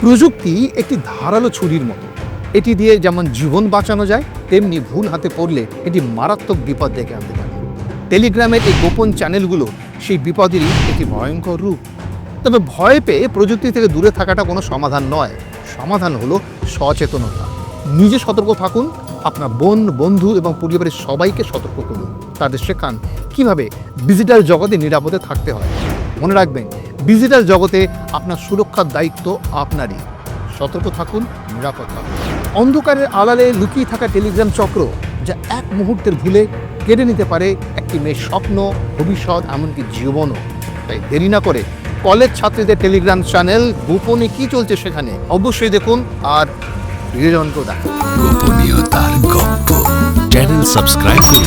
প্রযুক্তি একটি ধারালো ছুরির মতো। এটি দিয়ে যেমন জীবন বাঁচানো যায়, তেমনি ভুল হাতে পড়লে এটি মারাত্মক বিপদ ডেকে আনতে পারে। টেলিগ্রামের এই গোপন চ্যানেলগুলো সেই বিপদেরই একটি ভয়ঙ্কর রূপ। তবে ভয় পেয়ে প্রযুক্তি থেকে দূরে থাকাটা কোনো সমাধান নয়। সমাধান হলো সচেতনতা। নিজে সতর্ক থাকুন, আপনার বোন, বন্ধু এবং পরিবারের সবাইকে সতর্ক করুন। তাদের শেখান কীভাবে ডিজিটাল জগতে নিরাপদে থাকতে হয়। মনে রাখবেন ডিজিটাল জগতে আপনার সুরক্ষার দায়িত্ব আপনারই। সতর্ক থাকুন, নিরাপদ থাকুন। অন্ধকারের আড়ালে লুকিয়ে থাকা টেলিগ্রাম চক্র যা এক মুহূর্তের ভুলে কেড়ে নিতে পারে একটি মেয়ের স্বপ্ন, ভবিষ্যৎ, এমনকি জীবনও। তাই দেরি না করে কলেজ ছাত্রীদের টেলিগ্রাম চ্যানেল, গোপনে কি চলছে সেখানে অবশ্যই দেখুন আর প্রিয়জনকেও দেখান। গোপনীয়তার চ্যানেল সাবস্ক্রাইব করুন।